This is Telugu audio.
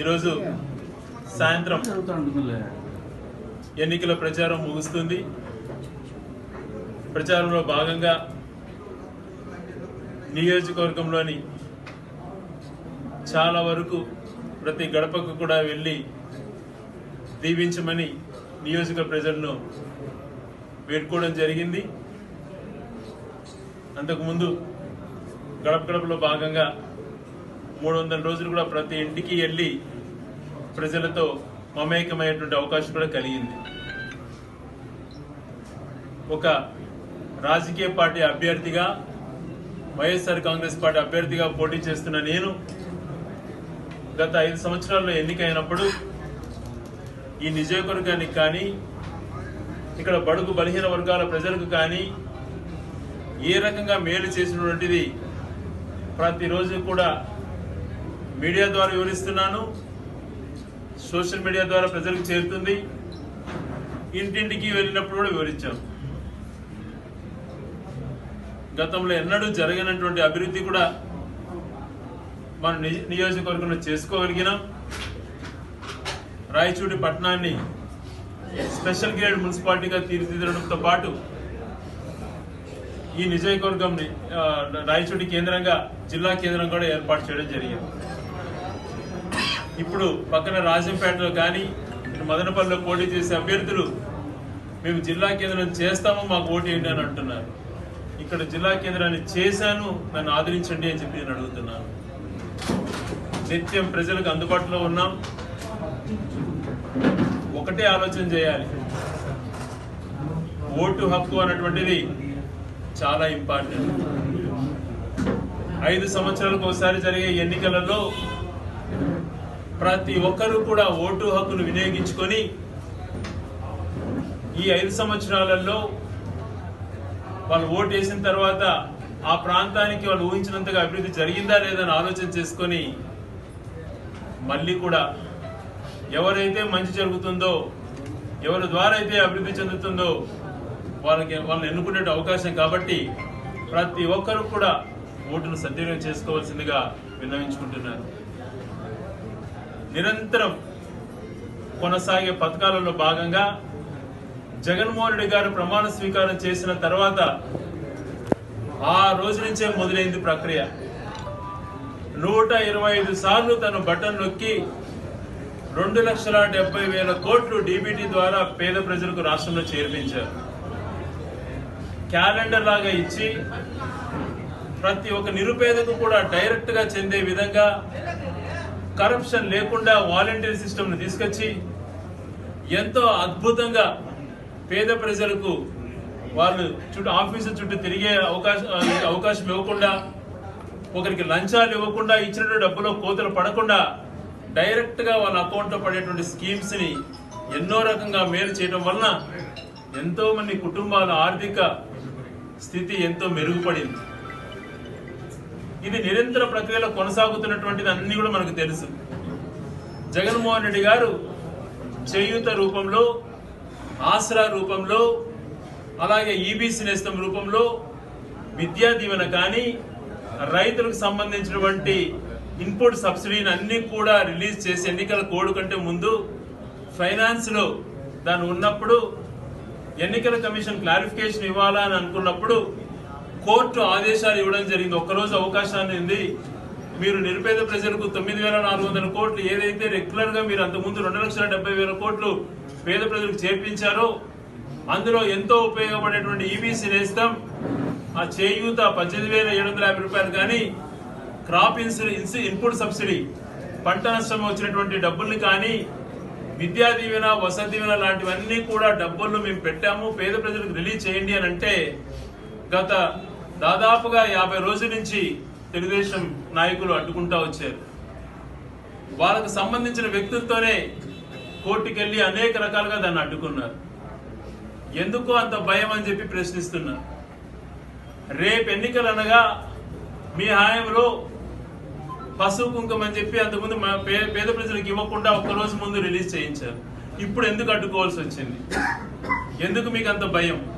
ఈరోజు సాయంత్రం ఎన్నికల ప్రచారం ముగుస్తుంది. ప్రచారంలో భాగంగా నియోజకవర్గంలోని చాలా వరకు ప్రతి గడపకు కూడా వెళ్ళి దీవించమని నియోజక ప్రజలను వేడుకోవడం జరిగింది. అంతకుముందు గడప గడపలో భాగంగా మూడు వందల రోజులు కూడా ప్రతి ఇంటికి వెళ్ళి ప్రజలతో మమేకమయ్యేటువంటి అవకాశం కూడా కలిగింది. ఒక రాజకీయ పార్టీ అభ్యర్థిగా వైఎస్ఆర్ కాంగ్రెస్ పార్టీ అభ్యర్థిగా పోటీ చేస్తున్న నేను గత ఐదు సంవత్సరాల్లో ఎన్నికైనప్పుడు ఈ నియోజకవర్గానికి కానీ ఇక్కడ బడుగు బలహీన వర్గాల ప్రజలకు కానీ ఏ రకంగా మేలు చేసినటువంటిది ప్రతిరోజు కూడా మీడియా ద్వారా వివరిస్తున్నాను. సోషల్ మీడియా ద్వారా ప్రజలకు చేరుతుంది. ఇంటింటికి వెళ్ళినప్పుడు కూడా వివరించాం. గతంలో ఎన్నడూ జరగనటువంటి అభివృద్ధి కూడా మన ని- నియోజకవర్గంలో చేసుకోగలిగినాం. రాయచూడి పట్టణాన్ని స్పెషల్ గ్రేడ్ మున్సిపాలిటీగా తీర్చిదిద్దడంతో పాటు ఈ నియోజకవర్గం రాయచూడి కేంద్రంగా జిల్లా కేంద్రం కూడా ఏర్పాటు చేయడం జరిగింది. ఇప్పుడు పక్కన రాజంపేటలో కానీ మదనపల్లిలో పోటీ చేసే అభ్యర్థులు మేము జిల్లా కేంద్రం చేస్తాము మాకు ఓటు ఏంటి అని అంటున్నారు. ఇక్కడ జిల్లా కేంద్రాన్ని చేశాను నన్ను ఆదరించండి అని చెప్పి నేను అడుగుతున్నాను. నిత్యం ప్రజలకు అందుబాటులో ఉన్నాం. ఒకటే ఆలోచన చేయాలి. ఓటు హక్కు అన్నటువంటిది చాలా ఇంపార్టెంట్. ఐదు సంవత్సరాలకు ఒకసారి జరిగే ఎన్నికలలో ప్రతి ఒక్కరూ కూడా ఓటు హక్కును వినియోగించుకొని ఈ ఐదు సంవత్సరాలలో వాళ్ళు ఓటు వేసిన తర్వాత ఆ ప్రాంతానికి వాళ్ళు ఊహించినంతగా అభివృద్ధి జరిగిందా లేదని ఆలోచన చేసుకొని మళ్ళీ కూడా ఎవరైతే మంచి జరుగుతుందో ఎవరి ద్వారా అయితే అభివృద్ధి చెందుతుందో వాళ్ళకి వాళ్ళని ఎన్నుకునే అవకాశం కాబట్టి ప్రతి ఒక్కరు కూడా ఓటును సద్వినియోగం చేసుకోవాల్సిందిగా విన్నవించుకుంటున్నారు నిరంతరం కొనసాగే పథకాలలో భాగంగా జగన్మోహన్ రెడ్డి గారు ప్రమాణ స్వీకారం చేసిన తర్వాత ఆ రోజు నుంచే మొదలైంది ప్రక్రియ. నూట ఇరవై ఐదు సార్లు తను బటన్ నొక్కి రెండు లక్షల డెబ్బై వేల కోట్లు డీబీటీ ద్వారా పేద ప్రజలకు రాష్ట్రంలో చేర్పించారు. క్యాలెండర్ లాగా ఇచ్చి ప్రతి ఒక్క నిరుపేదకు కూడా డైరెక్ట్గా చెందే విధంగా కరప్షన్ లేకుండా వాలంటీర్ సిస్టమ్ తీసుకొచ్చి ఎంతో అద్భుతంగా పేద ప్రజలకు వాళ్ళు చుట్టూ ఆఫీసు చుట్టూ తిరిగే అవకాశం అవకాశం ఇవ్వకుండా ఒకరికి లంచాలు ఇవ్వకుండా ఇచ్చినటువంటి డబ్బులో కోతలు పడకుండా డైరెక్ట్గా వాళ్ళ అకౌంట్లో పడేటువంటి స్కీమ్స్ని ఎన్నో రకంగా మేలు చేయడం వలన ఎంతో మంది కుటుంబాల ఆర్థిక స్థితి ఎంతో మెరుగుపడింది. ఇది నిరంతర ప్రక్రియలో కొనసాగుతున్నటువంటిది అన్ని కూడా మనకు తెలుసు. జగన్మోహన్ రెడ్డి గారు చేయూత రూపంలో ఆసరా రూపంలో అలాగే ఈబీసీ నేస్తం రూపంలో విద్యా దీవెన కానీ రైతులకు సంబంధించినటువంటి ఇన్పుట్ సబ్సిడీని అన్ని కూడా రిలీజ్ చేసి ఎన్నికల కోడ్ కంటే ముందు ఫైనాన్స్లో దాని ఉన్నప్పుడు ఎన్నికల కమిషన్ క్లారిఫికేషన్ ఇవ్వాలని అనుకున్నప్పుడు కోర్టు ఆదేశాలు ఇవ్వడం జరిగింది. ఒక్కరోజు అవకాశాన్ని ఉంది. మీరు నిరుపేద ప్రజలకు తొమ్మిది వేల నాలుగు వందల కోట్లు ఏదైతే రెగ్యులర్గా మీరు అంతకుముందు రెండు లక్షల డెబ్బై వేల కోట్లు పేద ప్రజలకు చేర్పించారో అందులో ఎంతో ఉపయోగపడేటువంటి ఈబీసీ నేస్తాం ఆ చేయూత పద్దెనిమిది వేల ఏడు వందల యాభై రూపాయలు కానీ క్రాప్ ఇన్సూరెన్స్ ఇన్పుట్ సబ్సిడీ పంట నష్టం వచ్చినటువంటి డబ్బుల్ని కానీ విద్యా దీవెన వసతి దీవెన లాంటివన్నీ కూడా డబ్బులను మేము పెట్టాము. పేద ప్రజలకు రిలీజ్ చేయండి అని అంటే గత దాదాపుగా యాభై రోజుల నుంచి తెలుగుదేశం నాయకులు అడ్డుకుంటా వచ్చారు. వాళ్ళకు సంబంధించిన వ్యక్తులతోనే కోర్టుకెళ్ళి అనేక రకాలుగా దాన్ని అడ్డుకున్నారు. ఎందుకు అంత భయం అని చెప్పి ప్రశ్నిస్తున్నారు. రేపు ఎన్నికలు అనగా మీ హాయంలో పసుపు కుంకుమ అని చెప్పి అంతకుముందు మా పే- పేద ప్రజలకు ఇవ్వకుండా ఒక్క రోజు ముందు రిలీజ్ చేయించారు. ఇప్పుడు ఎందుకు అడ్డుకోవాల్సి వచ్చింది? ఎందుకు మీకు అంత భయం?